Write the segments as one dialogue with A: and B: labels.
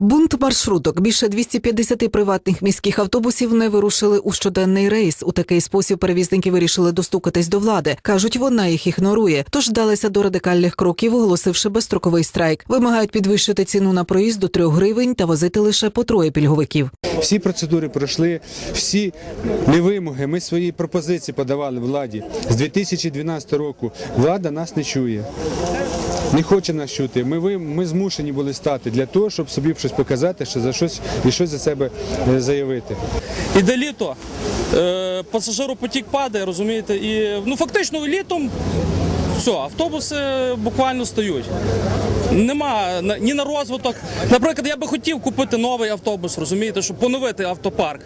A: Бунт маршруток. Більше 250 приватних міських автобусів не вирушили у щоденний рейс. У такий спосіб перевізники вирішили достукатись до влади. кажуть, вона їх ігнорує. Тож вдалися до радикальних кроків, оголосивши безстроковий страйк. Вимагають підвищити ціну на проїзд до 3 гривень та возити лише по троє пільговиків.
B: Всі процедури пройшли, всі не вимоги. Ми свої пропозиції подавали владі. З 2012 року влада нас не чує. Не хоче нас чути. Ми, ви- ми змушені були стати для того, щоб собі щось показати, що за щось і щось за себе е, заявити.
C: Іде літо, е, пасажиропотік падає, розумієте, і ну фактично літом все, автобуси буквально стають. Нема ні на розвиток. Наприклад, я би хотів купити новий автобус, розумієте, щоб поновити автопарк.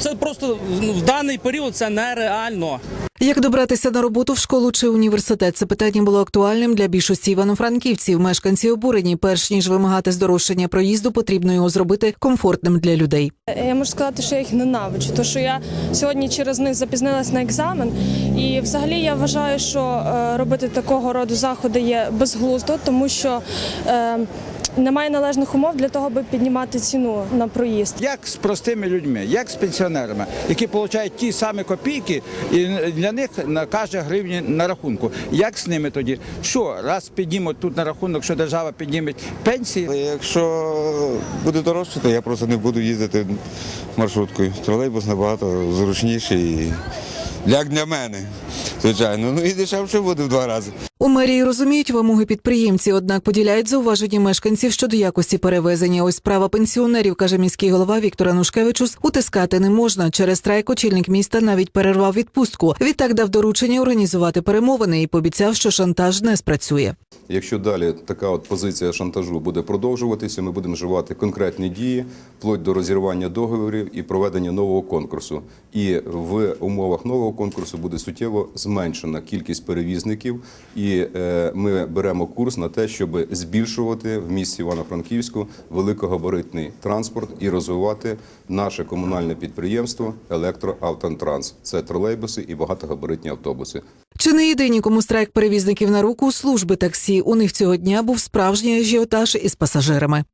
C: Це просто ну, в даний період це нереально.
A: Як добратися на роботу в школу чи університет? Це питання було актуальним для більшості івано-франківців. Мешканці обурені, перш ніж вимагати здорожчання проїзду, потрібно його зробити комфортним для людей.
D: Я можу сказати, що я їх ненавиджу, тому що я сьогодні через них запізнилась на екзамен. І взагалі я вважаю, що е, робити такого роду заходи є безглуздо, тому що е, немає належних умов для того, аби піднімати ціну на проїзд.
E: Як з простими людьми, як з пенсіонерами, які отримують ті самі копійки, і для них на кожен гривні на рахунку. Як з ними тоді? Що раз піднімуть тут на рахунок, що держава підніме пенсії?
F: Якщо буде дорожче, то я просто не буду їздити маршруткою. Тролейбус набагато зручніший. і- Як для мене, звичайно. Ну і дешевше буде в два рази.
A: У мерії розуміють вимоги підприємці, однак поділяють зауваження мешканців щодо якості перевезення. Ось справа пенсіонерів, каже міський голова Віктор Анушкевичус, утискати не можна. Через страйк очільник міста навіть перервав відпустку. Відтак дав доручення організувати перемовини і пообіцяв, що шантаж не спрацює.
G: Якщо далі така от позиція шантажу буде продовжуватися, ми будемо вживати конкретні дії, вплоть до розірвання договорів і проведення нового конкурсу. І в умовах нового конкурсу буде суттєво зменшена кількість перевізників, і е, ми беремо курс на те, щоб збільшувати в місті Івано-Франківську великогабаритний транспорт і розвивати наше комунальне підприємство Електроавтотранс. Це тролейбуси і багатогабаритні автобуси.
A: Чи не єдині, кому страйк перевізників на руку служби таксі? У них цього дня був справжній ажіотаж із пасажирами.